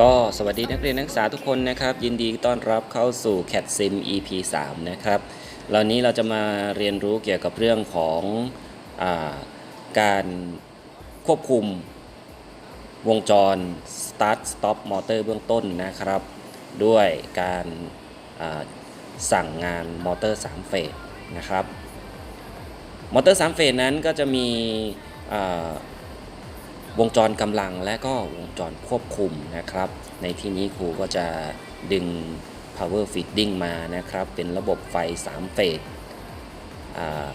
ก็สวัสดีนักเรียนนักศึกษาทุกคนนะครับ ยินดีต้อนรับเข้าสู่ CAT SIM EP 3นะครับเหล่านี้เราจะมาเรียนรู้เกี่ยวกับเรื่องของอาการควบคุมวงจร Start Stop Motor เบื้องต้นนะครับ ด้วยการาสั่งงานมอเตอร์3เฟสนะครับมอเตอร์3เฟสนั้นก็จะมี วงจรกำลังและก็วงจรควบคุมนะครับ ในที่นี้ครูก็จะดึง power feeding มานะครับ เป็นระบบไฟ 3 เฟสอ่า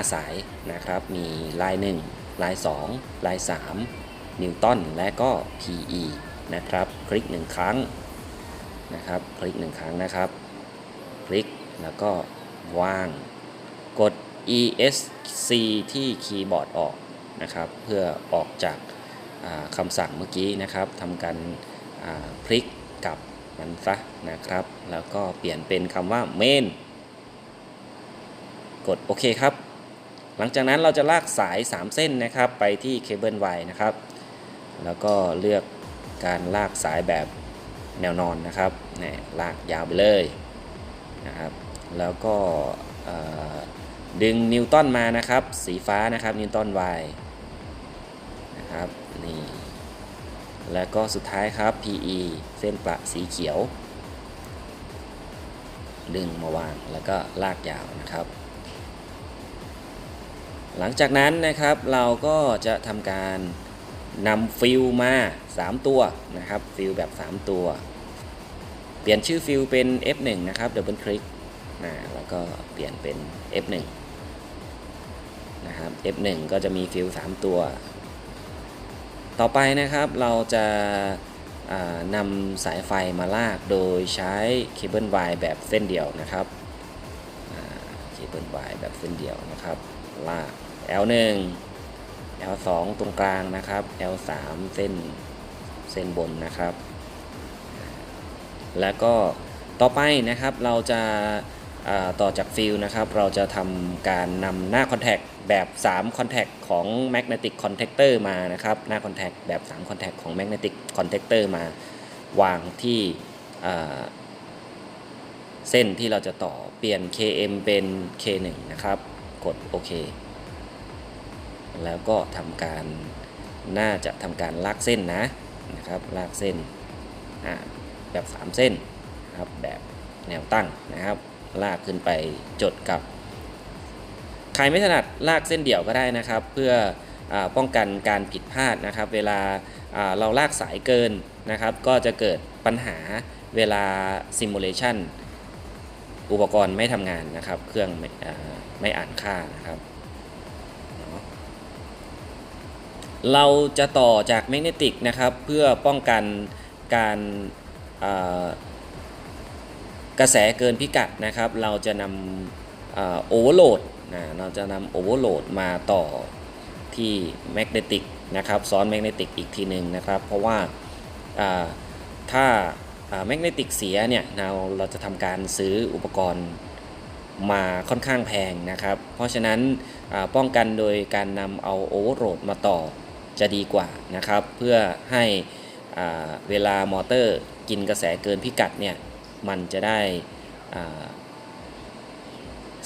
5สายนะครับ มีลาย 1 ลาย 2 ลาย 3 นิวตันและก็ PE นะครับ คลิก 1 ครั้งนะครับ คลิก 1 ครั้งนะครับ คลิกแล้วก็วาง กด ESC ที่คีย์บอร์ดออกนะครับ เพื่อออกจาก คำสั่งเมื่อกี้นะครับทำการพลิกกลับมันซะนะครับ แล้วก็เปลี่ยนเป็นคำว่า main กดโอเคครับ หลังจากนั้นเราจะลากสาย 3 เส้นนะครับไปที่เคเบิล Y นะครับ แล้วก็เลือกการลากสายแบบแนวนอนนะครับนี่ลากยาวไปเลยนะครับ แล้วก็ดึงนิวตันมานะครับ สีฟ้านะครับนิวตัน Y นะครับ นี่ แล้วก็สุดท้ายครับ PE เส้นประสีเขียว ดึงมาวางแล้วก็ลากยาวนะครับ หลังจากนั้นนะครับเราก็จะทำการนำฟิลมา 3 ตัวนะครับฟิลแบบ 3 ตัว เปลี่ยนชื่อฟิลเป็น F1 นะครับดับเบิลคลิกนะแล้วก็เปลี่ยนเป็น F1 นะครับ F1 ก็จะมีฟิล3ตัว ต่อไปนะครับเราจะนำสายไฟมาลากโดยใช้เคเบิลวายแบบเส้นเดียวนะครับเคเบิลวายแบบเส้นเดียวนะครับ ลาก L1 L2 ตรงกลางนะครับ L3 เส้นเส้นบนนะครับ แล้วก็ต่อไปนะครับเราจะ ต่อจากฟิลนะครับ เราจะทำการนำหน้าคอนแทคแบบ3คอนแทคของ Magnetic Contactor มานะครับ หน้าคอนแทคแบบ3คอนแทคของ Magnetic Contactor มาวางที่เส้นที่เราจะต่อเปลี่ยน KM เป็น K1 นะครับ กดโอเค แล้วก็ทำการน่าจะทำการลากเส้นนะนะครับลากเส้นแบบ 3 เส้นนะครับแบบแนวตั้งนะครับ ลากขึ้นไปจดกับ ใครไม่ถนัดลากเส้นเดี่ยวก็ได้นะครับ เพื่ออป้องกันการผิดพลาดนะครับ เวลาเราลากสายเกินนะครับ ก็จะเกิดปัญหาเวลาซิมูเลชันอุปกรณ์ไม่ทำงานนะครับ เครื่องไม่อไม่อ่านค่านะครับ เราจะต่อจากแมกเนติกนะครับ เพื่อป้องกันการ กระแสเกินพิกัดนะครับ เราจะนำโอเวอร์โหลดนะเราจะนำโอเวอร์โหลดมาต่อที่แมกเนติกนะครับซ้อนแมกเนติกอีกทีหนึ่งนะครับ เพราะว่าถ้าแมกเนติกเสียเนี่ยเราเราจะทำการซื้ออุปกรณ์มาค่อนข้างแพงนะครับ เพราะฉะนั้นป้องกันโดยการนำเอาโอเวอร์โหลดมาต่อจะดีกว่านะครับ เพื่อให้เวลามอเตอร์กินกระแสเกินพิกัดเนี่ย มันจะได้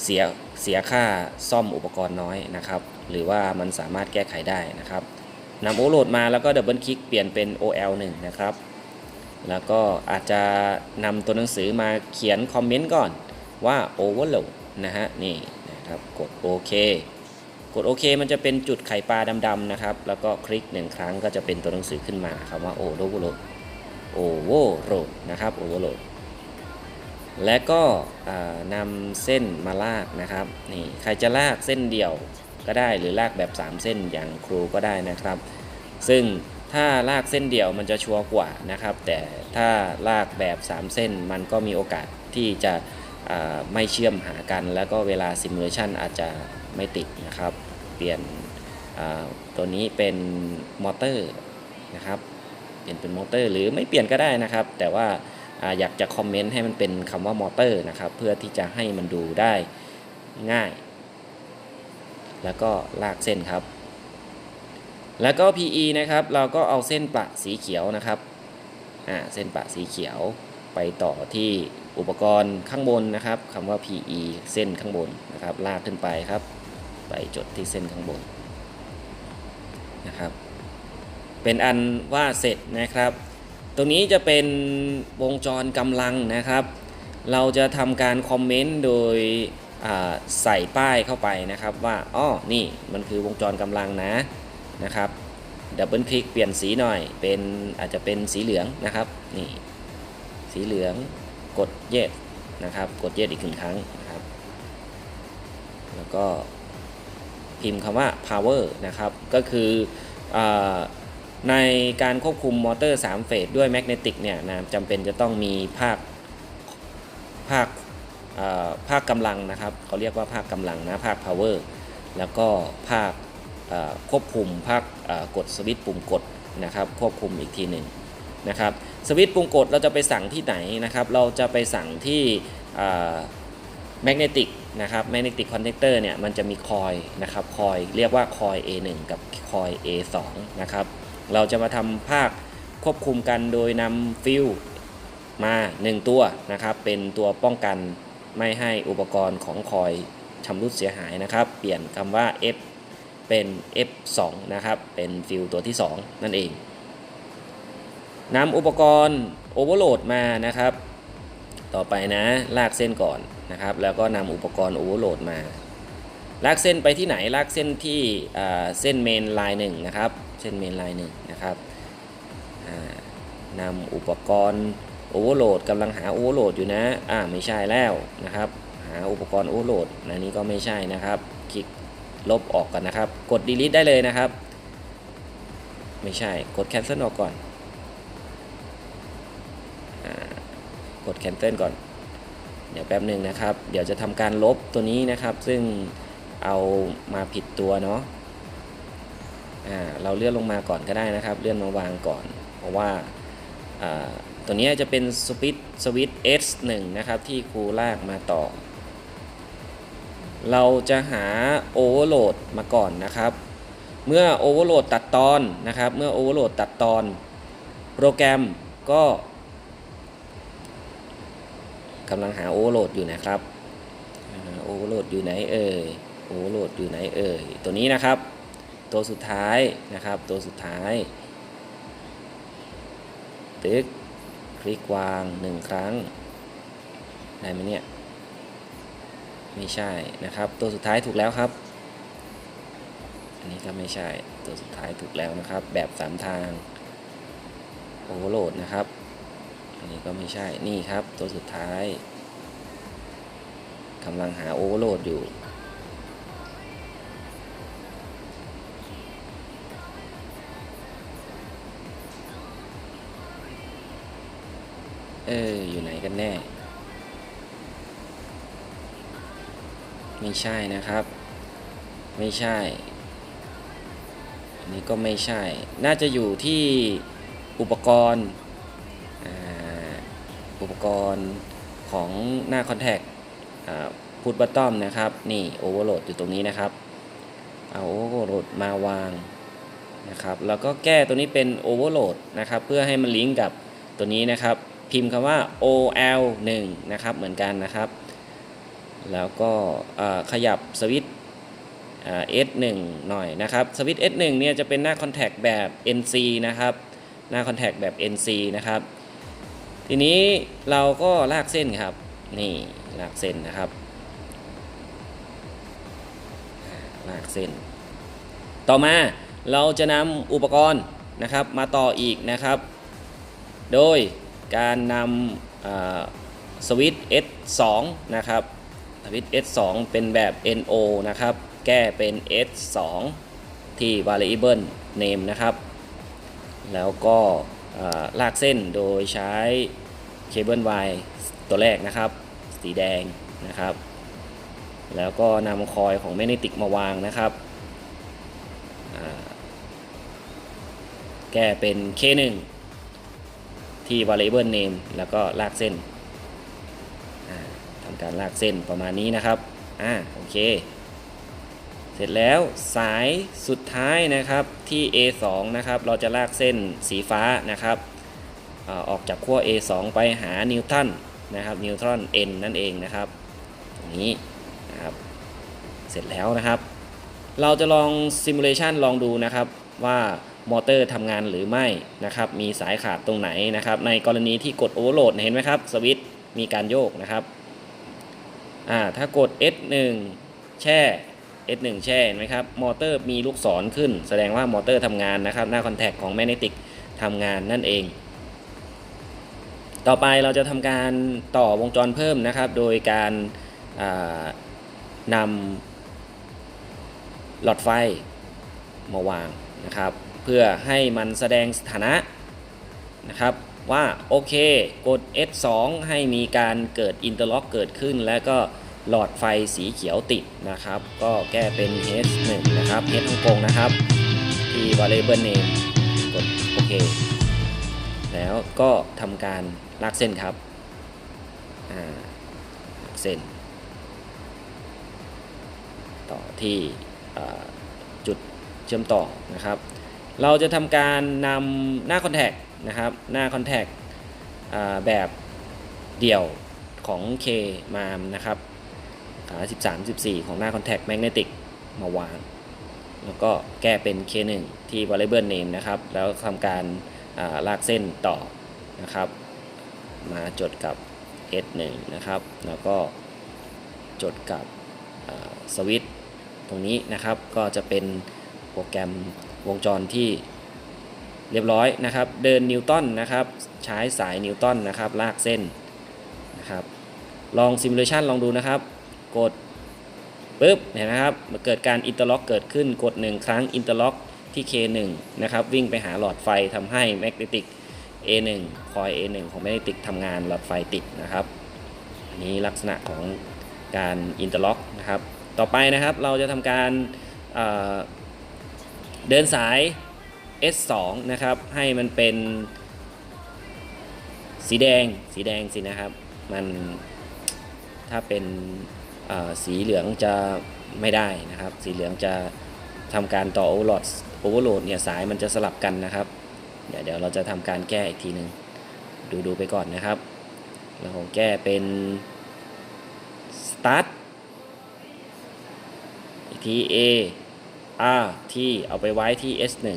เสียเสียค่าซ่อมอุปกรณ์น้อยนะครับ หรือว่ามันสามารถแก้ไขได้นะครับนำโอเวอร์โหลดมาแล้วก็ดับเบิลคลิกเปลี่ยนเป็น OL1 นะครับ แล้วก็อาจจะนำตัวหนังสือมาเขียนคอมเมนต์ก่อนว่า Overload นะฮะนี่นะครับกดโอเคกดโอเคมันจะเป็นจุดไข่ปลาดำๆนะครับ แล้วก็คลิกหนึ่งครั้งก็จะเป็นตัวหนังสือขึ้นมาคำว่า Overload Overload นะครับ Overload และก็อ่านำเส้นมาลากนะครับนี่ใครจะลากเส้นเดี่ยวก็ได้หรือลากแบบ 3 เส้นอย่างครูก็ได้นะครับ ซึ่งถ้าลากเส้นเดี่ยวมันจะชัวร์กว่านะครับ แต่ถ้าลากแบบ 3 เส้นมันก็มีโอกาสที่จะไม่เชื่อมหากัน แล้วก็เวลาซิมูเลชันอาจจะไม่ติดนะครับ เปลี่ยนตัวนี้เป็นมอเตอร์นะครับเปลี่ยนเป็นมอเตอร์หรือไม่เปลี่ยนก็ได้นะครับ แต่ว่า อยากจะคอมเมนต์ให้มันเป็นคำว่ามอเตอร์นะครับ เพื่อที่จะให้มันดูได้ง่าย แล้วก็ลากเส้นครับ แล้วก็ PE นะครับ เราก็เอาเส้นประสีเขียวนะครับอ่าเส้นประสีเขียวไปต่อที่อุปกรณ์ข้างบนนะครับคำว่า PE เส้นข้างบนนะครับ ลากขึ้นไปครับ ไปจดที่เส้นข้างบนนะครับ เป็นอันว่าเสร็จนะครับ ตรงนี้จะเป็นวงจรกำลังนะครับ เราจะทำการคอมเมนต์โดยใส่ป้ายเข้าไปนะครับว่าอ้อนี่มันคือวงจรกำลังนะนะครับดับเบิลคลิกเปลี่ยนสีหน่อย เป็นอาจจะเป็นสีเหลืองนะครับนี่สีเหลืองกดเยสนะครับกดเยสอีกหนึ่งครั้งนะครับ แล้วก็พิมพ์คำว่า power นะครับก็คืออ ในการควบคุมมอเตอร์ 3 เฟสด้วยแมกเนติกเนี่ยนะจำเป็นจะต้องมีภาคภาคภาคกำลังนะครับเขาเรียกว่าภาคกำลังนะภาค power แล้วก็ภาคควบคุมภาคกดสวิตช์ปุ่มกดนะครับควบคุมอีกทีหนึ่งนะครับสวิตช์ปุ่มกดเราจะไปสั่งที่ไหนนะครับเราจะไปสั่งที่แมกเนติกนะครับแมกเนติกคอนแทคเตอร์เนี่ยมันจะมีคอยนะครับคอยเรียกว่าคอย A1 กับคอย A2 นะครับ เราจะมาทำภาคควบคุมกันโดยนำฟิลมา 1 ตัวนะครับ เป็นตัวป้องกันไม่ให้อุปกรณ์ของคอยชำรุดเสียหายนะครับ เปลี่ยนคำว่า F เป็น F2 นะครับ เป็นฟิลตัวที่ 2 นั่นเองนำอุปกรณ์โอเวอร์โหลดมานะครับ ต่อไปนะลากเส้นก่อนนะครับ แล้วก็นำอุปกรณ์โอเวอร์โหลดมาลากเส้นไปที่ไหนลากเส้นที่เส้นเมนไลน์หนึ่งนะครับ เส้นเมนไลน์หนึ่งนะครับนำอุปกรณ์โอเวอร์โหลดกำลังหาโอเวอร์โหลดอยู่นะอ่าไม่ใช่แล้วนะครับ หาอุปกรณ์โอเวอร์โหลดอันนี้ก็ไม่ใช่นะครับ คลิกลบออกก่อนนะครับ กด delete ได้เลยนะครับ ไม่ใช่กด cancel ออกก่อนอกด cancel ก่อน เดี๋ยวแป๊บหนึ่งนะครับ เดี๋ยวจะทำการลบตัวนี้นะครับ ซึ่งเอามาผิดตัวเนาะ เราเลื่อนลงมาก่อนก็ได้นะครับ เลื่อนมาวางก่อน เพราะว่าตัวนี้จะเป็นสวิตสวิต S1 นะครับ ที่ครูลากมาต่อ เราจะหาโอเวอร์โหลดมาก่อนนะครับ เมื่อโอเวอร์โหลดตัดตอนนะครับ เมื่อโอเวอร์โหลดตัดตอน โปรแกรมก็กำลังหาโอเวอร์โหลดอยู่นะครับโอเวอร์โหลดอยู่ไหนเอ่ยโอเวอร์โหลดอยู่ไหนเอ่ยตัวนี้นะครับ ตัวสุดท้ายนะครับตัวสุดท้ายตึกคลิกวางหนึ่งครั้งได้ไหมเนี่ยไม่ใช่นะครับ ตัวสุดท้ายถูกแล้วครับ อันนี้ก็ไม่ใช่ตัวสุดท้ายถูกแล้วนะครับ แบบสามทางโอเวอร์โหลดนะครับอันนี้ก็ไม่ใช่นี่ครับตัวสุดท้ายกำลังหาโอเวอร์โหลดอยู่ เออ อยู่ไหนกันแน่ ไม่ใช่นะครับ ไม่ใช่ อันนี้ก็ไม่ใช่ น่าจะอยู่ที่อุปกรณ์อ่าอุปกรณ์ของหน้าคอนแทคพุทบัตตอมนะครับ นี่โอเวอร์โหลดอยู่ตรงนี้นะครับ เอาโอเวอร์โหลดมาวางนะครับ แล้วก็แก้ตัวนี้เป็นโอเวอร์โหลดนะครับ เพื่อให้มันลิงก์กับตัวนี้นะครับ พิมพ์คำว่า OL 1 นะครับเหมือนกันนะครับ แล้วก็ขยับสวิตช์ S1 หน่อยนะครับสวิตช์ S1 เนี่ยจะเป็นหน้าคอนแทคแบบ NC นะครับ หน้าคอนแทคแบบ NC นะครับ ทีนี้เราก็ลากเส้นครับ นี่ลากเส้นนะครับ ลากเส้น ต่อมาเราจะนำอุปกรณ์นะครับมาต่ออีกนะครับ โดย การนำสวิตช์ S2 นะครับสวิตช์ S2 เป็นแบบ NO นะครับ แก้เป็น S2 ที่ variable name นะครับ แล้วก็ลากเส้นโดยใช้เคเบิล Y ตัวแรกนะครับ สีแดงนะครับ แล้วก็นำคอยของแมกเนติกมาวางนะครับ แก้เป็น K1 ที่ variable name แล้วก็ลากเส้นทำการลากเส้นประมาณนี้นะครับอ่าโอเค เสร็จแล้วสายสุดท้ายนะครับที่ A2 นะครับ เราจะลากเส้นสีฟ้านะครับออออกจากขั้ว A2 ไปหานิวตันนะครับนิวตรอน N นั่นเองนะครับตรงนี้นะครับ เสร็จแล้วนะครับ เราจะลองซิมูเลชันลองดูนะครับว่า มอเตอร์ทำงานหรือไม่นะครับ มีสายขาดตรงไหนนะครับ ในกรณีที่กดโอเวอร์โหลดเห็นไหมครับ สวิตช์มีการโยกนะครับอ่าถ้ากด S1 แช่ S1 แช่เห็นไหมครับ มอเตอร์มีลูกศรขึ้น แสดงว่ามอเตอร์ทำงานนะครับ หน้าคอนแทคของแมกเนติกทำงานนั่นเอง ต่อไปเราจะทำการต่อวงจรเพิ่มนะครับ โดยการานำหลอดไฟมาวางนะครับ เพื่อให้มันแสดงสถานะนะครับว่าโอเคกด S2 ให้มีการเกิดอินเตอร์ล็อกเกิดขึ้น แล้วก็หลอดไฟสีเขียวติดนะครับ ก็แก้เป็น H1 นะครับ H ฮ่องกงนะครับ ที่ variable name กดโอเค แล้วก็ทำการลากเส้นครับอ่าลากเส้น ต่อที่จุดเชื่อมต่อนะครับ เราจะทำการนำหน้าคอนแทคนะครับ หน้าคอนแทคแบบเดี่ยวของ K มานะครับขา13 14 ของหน้าคอนแทคแมกเนติกมาวาง แล้วก็แก้เป็น K1 ที่ variable name นะครับ แล้วทำการาลากเส้นต่อนะครับ มาจดกับ S1 นะครับ แล้วก็จดกับสวิตช์ตรงนี้นะครับ ก็จะเป็นโปรแกรม วงจรที่เรียบร้อยนะครับ เดินนิวตันนะครับ ใช้สายนิวตันนะครับ ลากเส้นนะครับ ลองซิมูเลชันลองดูนะครับ กดปุ๊บเห็นนะครับเกิดการอินเตอร์ล็อกเกิดขึ้นกด 1 ครั้งอินเตอร์ล็อกที่ K1 นะครับ วิ่งไปหาหลอดไฟทำให้แมกเนติก A1 คอย A1 ของแมกเนติกทำงานหลอดไฟติดนะครับอันนี้ลักษณะของการอินเตอร์ล็อกนะครับ ต่อไปนะครับเราจะทำการ เดินสาย S2 นะครับ ให้มันเป็นสีแดง สีแดงสินะครับ มันถ้าเป็นสีเหลืองจะไม่ได้นะครับ สีเหลืองจะทำการต่อโอเวอร์โหลดโอเวอร์โหลดเนี่ยสายมันจะสลับกันนะครับ เดี๋ยวเดี๋ยวเราจะทำการแก้อีกทีหนึ่งดูดูไปก่อนนะครับ เราแก้เป็น start อีกที A R ที่เอาไปไว้ที่ S1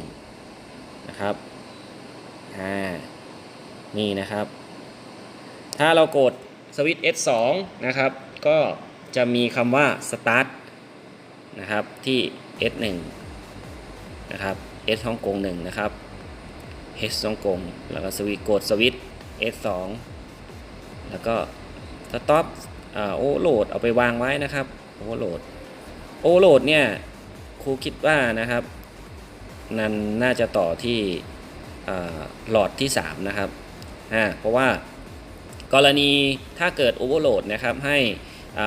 นะครับอ่านี่นะครับ ถ้าเรากดสวิตช์ S2 นะครับ ก็จะมีคำว่า start นะครับที่ S1 นะครับ S ฮ่องกง1นะครับ H ฮ่องกงแล้วก็สวิตช์กดสวิตช์ S2 แล้วก็สต็อปโอโหลดเอาไปวางไว้นะครับโอโหลดโอโหลดเนี่ย รูคิดว่านะครับ นั้นน่าจะต่อที่หลอดที่ 3 นะครับอ่าเพราะว่ากรณีถ้าเกิดโอเวอร์โหลดนะครับให้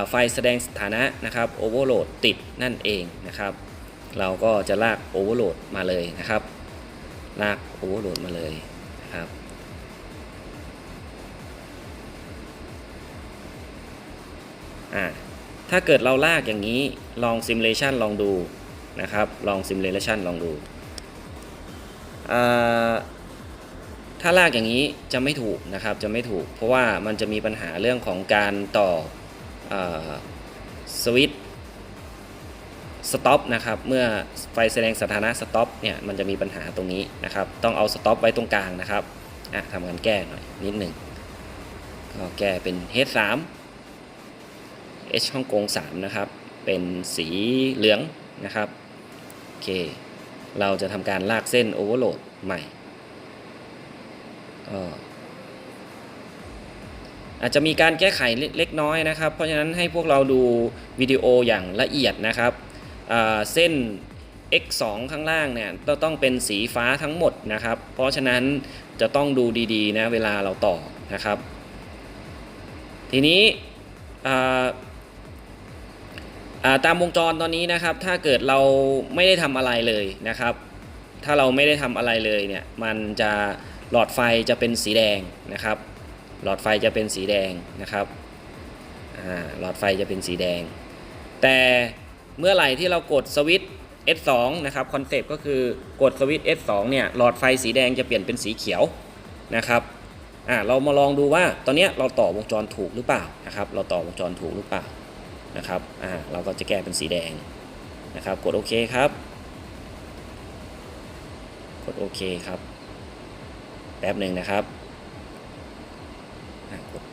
ไฟแสดงสถานะนะครับโอเวอร์โหลดติดนั่นเองนะครับ เราก็จะลากโอเวอร์โหลดมาเลยนะครับ ลากโอเวอร์โหลดมาเลยนะครับอ่าถ้าเกิดเราลากอย่างนี้ลองซิม u เลชันลองดู นะครับ ลองซิม u เลชันลองดู ถ้าลากอย่างนี้จะไม่ถูกนะครับ จะไม่ถูก เพราะว่ามันจะมีปัญหาเรื่องของการต่อสวิตช์สต็อปนะครับ เมื่อไฟแสดงสถานะสต็อปเนี่ย มันจะมีปัญหาตรงนี้นะครับ ต้องเอาสต็อปไว้ตรงกลางนะครับอะทำการแก้หน่อยนิดหนึ่งก็แก้เป็น H3 H ฮ่องกง3นะครับ เป็นสีเหลืองนะครับ เค เราจะทำการลากเส้นโอเวอร์โหลดใหม่ก็อาจจะมีการแก้ไขเล็กน้อยนะครับ เพราะฉะนั้นให้พวกเราดูวิดีโออย่างละเอียดนะครับอ่าเส้น x2 ข้างล่างเนี่ยต้องเป็นสีฟ้าทั้งหมดนะครับ เพราะฉะนั้นจะต้องดูดีๆนะเวลาเราต่อนะครับ ทีนี้อ่า ตามวงจรตอนนี้นะครับ ถ้าเกิดเราไม่ได้ทำอะไรเลยนะครับ ถ้าเราไม่ได้ทำอะไรเลยเนี่ยมันจะหลอดไฟจะเป็นสีแดงนะครับ หลอดไฟจะเป็นสีแดงนะครับหลอดไฟจะเป็นสีแดง แต่เมื่อไหร่ที่เรากดสวิตช์ S2 นะครับคอนเซปต์ก็คือกดสวิตช์ S2 เนี่ยหลอดไฟสีแดงจะเปลี่ยนเป็นสีเขียวนะครับอ่าเรามาลองดูว่าตอนนี้เราต่อวงจรถูกหรือเปล่านะครับ เราต่อวงจรถูกหรือเปล่า นะครับอ่าเราก็จะแก้เป็นสีแดงนะครับ กดโอเคครับ กดโอเคครับ แป๊บหนึ่งนะครับกด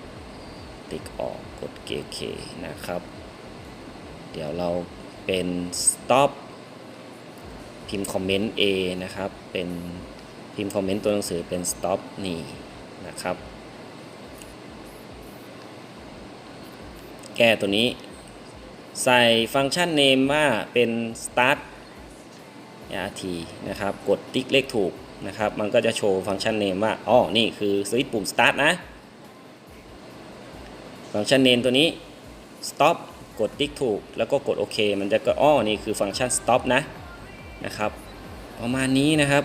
ติ๊กออก กดเกเคนะครับ เดี๋ยวเราเป็น stop พิมพ์คอมเมนต์ A นะครับ เป็นพิมพ์คอมเมนต์ตัวหนังสือเป็น stop นี่นะครับ แก้ตัวนี้ ใส่ฟังก์ชัน name ว่าเป็น start rt นะครับ กดติ๊กเลขถูกนะครับ มันก็จะโชว์ฟังก์ชัน name ว่า อ๋อ นี่คือสวิตช์ปุ่ม start นะ ฟังก์ชัน name ตัวนี้ stop กดติ๊กถูก แล้วก็กดโอเค มันจะก็ อ๋อ นี่คือฟังก์ชัน stop นะ นะครับ ประมาณนี้นะครับ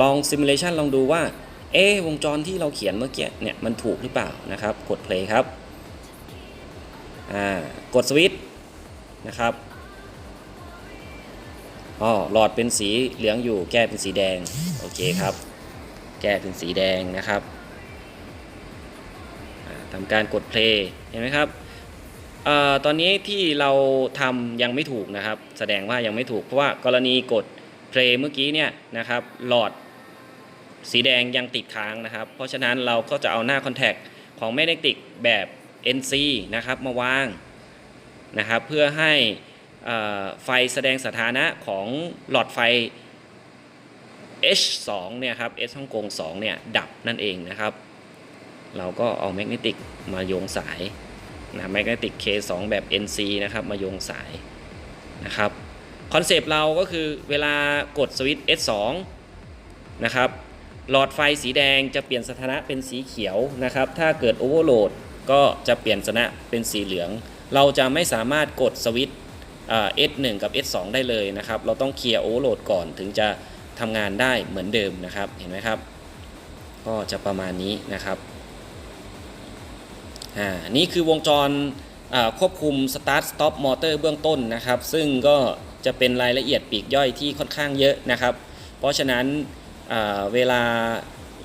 ลอง simulation ลองดูว่า เอ๊ะวงจรที่เราเขียนเมื่อกี้ เนี่ย มันถูกหรือเปล่านะครับ กด play ครับ อ่า กดสวิตช์ นะครับอ๋อหลอดเป็นสีเหลืองอยู่ แก้เป็นสีแดง โอเคครับ แก้เป็นสีแดงนะครับอ่าทำการกด play เห็นไหมครับออตอนนี้ที่เราทำยังไม่ถูกนะครับ แสดงว่ายังไม่ถูกเพราะว่ากรณีกด play เมื่อกี้เนี่ยนะครับ หลอดสีแดงยังติดค้างนะครับ เพราะฉะนั้นเราก็จะเอาหน้า contact ของแมกเนติกแบบ NC นะครับมาวาง นะครับเพื่อให้ไฟแสดงสถานะของหลอดไฟ H2 เนี่ยครับ H ฮ่องกง2เนี่ยดับนั่นเองนะครับ เราก็เอาแมกเนติกมาโยงสายนะแมกเนติก K2 แบบ NC นะครับมาโยงสายนะครับคอนเซปต์เราก็คือเวลากดสวิตช์ S2 นะครับหลอดไฟสีแดงจะเปลี่ยนสถานะเป็นสีเขียวนะครับ ถ้าเกิดโอเวอร์โหลดก็จะเปลี่ยนสถานะเป็นสีเหลือง เราจะไม่สามารถกดสวิตช์ S1 กับ S2 ได้เลยนะครับ เราต้องเคลียร์โอเวอร์โหลดก่อนถึงจะทำงานได้เหมือนเดิมนะครับ เห็นไหมครับ ก็จะประมาณนี้นะครับอ่านี่คือวงจรควบคุม Start Stop Motor เบื้องต้นนะครับ ซึ่งก็จะเป็นรายละเอียดปีกย่อยที่ค่อนข้างเยอะนะครับ เพราะฉะนั้นเวลา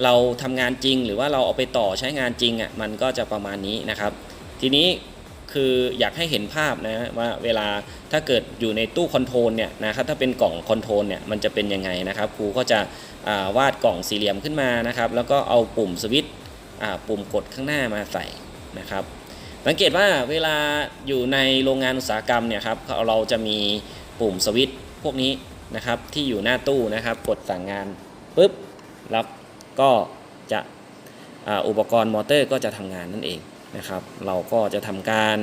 เราทำงานจริง หรือว่าเราเอาไปต่อใช้งานจริงอะมันก็จะประมาณนี้นะครับ ทีนี้ คืออยากให้เห็นภาพนะว่าเวลาถ้าเกิดอยู่ในตู้คอนโทรลเนี่ยนะครับถ้าเป็นกล่องคอนโทรลเนี่ยมันจะเป็นยังไงนะครับครูก็จะาวาดกล่องสี่เหลี่ยมขึ้นมานะครับ แล้วก็เอาปุ่มสวิตช์ปุ่มกดข้างหน้ามาใส่นะครับสังเกตว่าเวลาอยู่ในโรงงานอุตสาหกรรมเนี่ยครับเราจะมีปุ่มสวิตช์พวกนี้นะครับที่อยู่หน้าตู้นะครับ กดสั่งงานปุ๊บแล้วก็จะออุปกรณ์มอเตอร์ก็จะทำงานนั่นเอง นะครับ เราก็จะทำการ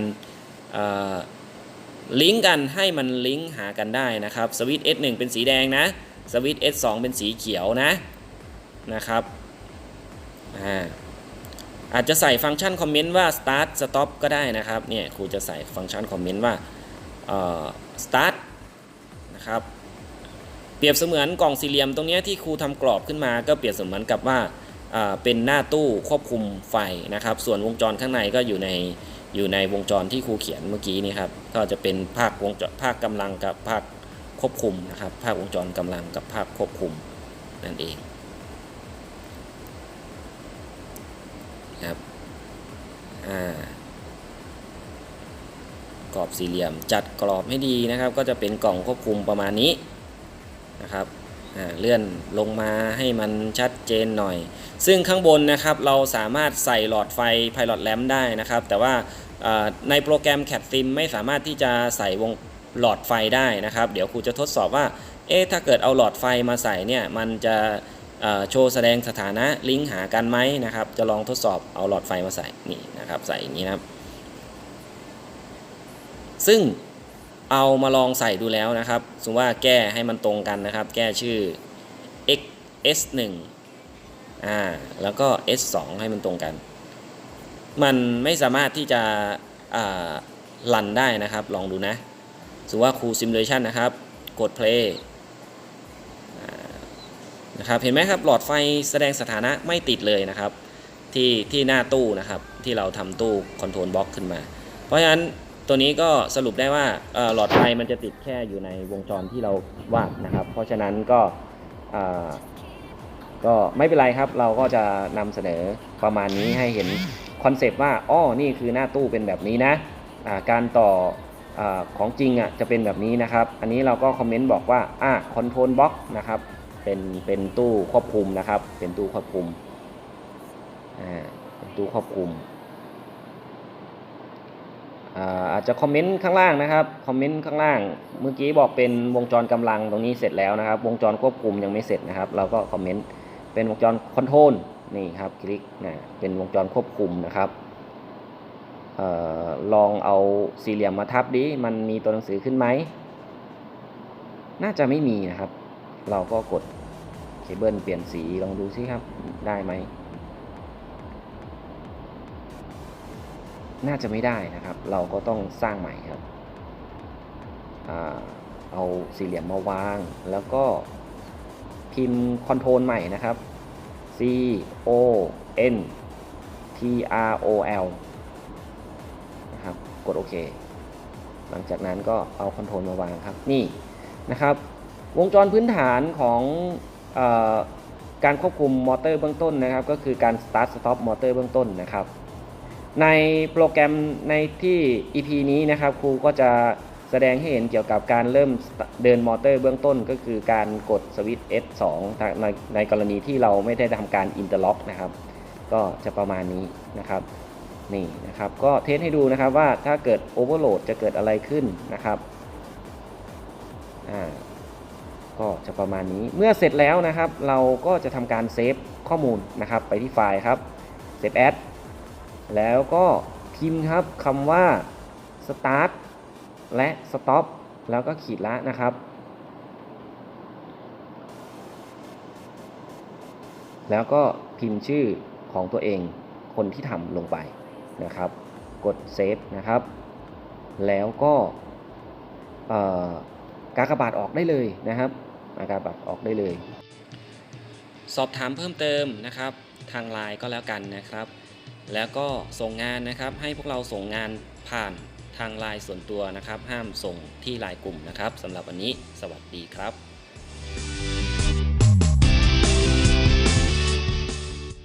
ลิงก์กันให้มันลิงก์หากันได้นะครับสวิตช์ S1 เป็นสีแดงนะสวิตช์ S2 เป็นสีเขียวนะนะครับอ่าอาจจะใส่ฟังก์ชันคอมเมนต์ว่า start stop ก็ได้นะครับเนี่ยครูจะใส่ฟังก์ชันคอมเมนต์ว่า start นะครับเปรียบเสมือนกล่องสี่เหลี่ยมตรงเนี้ยที่ครูทำกรอบขึ้นมาก็เปรียบเสมือนกับว่า เป็นหน้าตู้ควบคุมไฟนะครับ ส่วนวงจรข้างในก็อยู่ในอยู่ในวงจรที่ครูเขียนเมื่อกี้นี้ครับก็จะเป็นภาควงจรภาคกำลังกับภาคควบคุมนะครับภาควงจรกำลังกับภาคควบคุมนั่นเองครับกรอบสี่เหลี่ยมจัดกรอบให้ดีนะครับ ก็จะเป็นกล่องควบคุมประมาณนี้นะครับ เลื่อนลงมาให้มันชัดเจนหน่อย ซึ่งข้างบนนะครับเราสามารถใส่หลอดไฟ Pilot Lamp ได้นะครับ แต่ว่าในโปรแกรม CAD Sim ไม่สามารถที่จะใส่วงหลอดไฟได้นะครับ เดี๋ยวครูจะทดสอบว่า เอ๊ะถ้าเกิดเอาหลอดไฟมาใส่เนี่ยมันจะโชว์แสดงสถานะลิงก์หากันไหมนะครับ จะลองทดสอบเอาหลอดไฟมาใส่นี่นะครับใส่อย่างนี้นะครับ ซึ่ง เอามาลองใส่ดูแล้วนะครับ สมมติว่าแก้ให้มันตรงกันนะครับ แก้ชื่อ x s 1อ่า แล้วก็ s 2ให้มันตรงกัน มันไม่สามารถที่จะอ่าลันได้นะครับ ลองดูนะ สมมติว่าครู simulation นะครับ กด play นะครับ เห็นไหมครับ หลอดไฟแสดงสถานะไม่ติดเลยนะครับ ที่ที่หน้าตู้นะครับ ที่เราทำตู้คอนโทรลบล็อกขึ้นมา เพราะฉะนั้น ตัวนี้ก็สรุปได้ว่าหลอดไฟมันจะติดแค่อยู่ในวงจรที่เราวาดนะครับ เพราะฉะนั้นก็ก็ไม่เป็นไรครับ เราก็จะนำเสนอประมาณนี้ให้เห็นคอนเซปต์ว่าอ้อนี่คือหน้าตู้เป็นแบบนี้นะการต่ออของจริงอะจะเป็นแบบนี้นะครับ อันนี้เราก็คอมเมนต์บอกว่าอะคอนโทรลบ็อกนะครับเป็นเป็นตู้ควบคุมนะครับ เป็นตู้ควบคุมอ่าเป็นตู้ควบคุม อาจจะคอมเมนต์ข้างล่างนะครับคอมเมนต์ข้างล่าง เมื่อกี้บอกเป็นวงจรกำลังตรงนี้เสร็จแล้วนะครับ วงจรควบคุมยังไม่เสร็จนะครับ เราก็คอมเมนต์เป็นวงจรคอนโทรลนี่ครับคลิกนะเป็นวงจรควบคุมนะครับออลองเอาสี่เหลี่ยมมาทับดิมันมีตัวหนังสือขึ้นไหมน่าจะไม่มีนะครับ เราก็กดเคเบิลเปลี่ยนสีลองดูซิครับได้ไหม น่าจะไม่ได้นะครับ เราก็ต้องสร้างใหม่ครับเอาสี่เหลี่ยมมาวาง แล้วก็พิมพ์คอนโทรลใหม่นะครับ C O N T R O L นะครับ กดโอเค หลังจากนั้นก็เอาคอนโทรลมาวางครับ นี่นะครับ วงจรพื้นฐานของอการควบคุมมอเตอร์เบื้องต้นนะครับ ก็คือการ start stop มอเตอร์เบื้องต้นนะครับ ในโปรแกรมในที่ EP นี้นะครับครูก็จะแสดงให้เห็นเกี่ยวกับการเริ่มเดินมอเตอร์เบื้องต้นก็คือการกดสวิตช์ S2 ในในกรณีที่เราไม่ได้ทำการอินเตอร์ล็อกนะครับ ก็จะประมาณนี้นะครับนี่นะครับก็เทสให้ดูนะครับว่าถ้าเกิดโอเวอร์โหลดจะเกิดอะไรขึ้นนะครับอ่าก็จะประมาณนี้เมื่อเสร็จแล้วนะครับ เราก็จะทำการเซฟข้อมูลนะครับไปที่ไฟล์ครับเซฟแอด แล้วก็พิมพ์ครับคำว่า start และ stop แล้วก็ขีดละนะครับ แล้วก็พิมพ์ชื่อของตัวเองคนที่ทำลงไปนะครับ กดเซฟนะครับ แล้วก็กากบาทออกได้เลยนะครับอากาบาทออกได้เลย สอบถามเพิ่มเติมนะครับ ทางไลน์ก็แล้วกันนะครับ แล้วก็ส่งงานนะครับให้พวกเราส่งงานผ่านทางไลน์ส่วนตัวนะครับ ห้ามส่งที่ไลน์กลุ่มนะครับสำหรับวันนี้สวัสดีครับ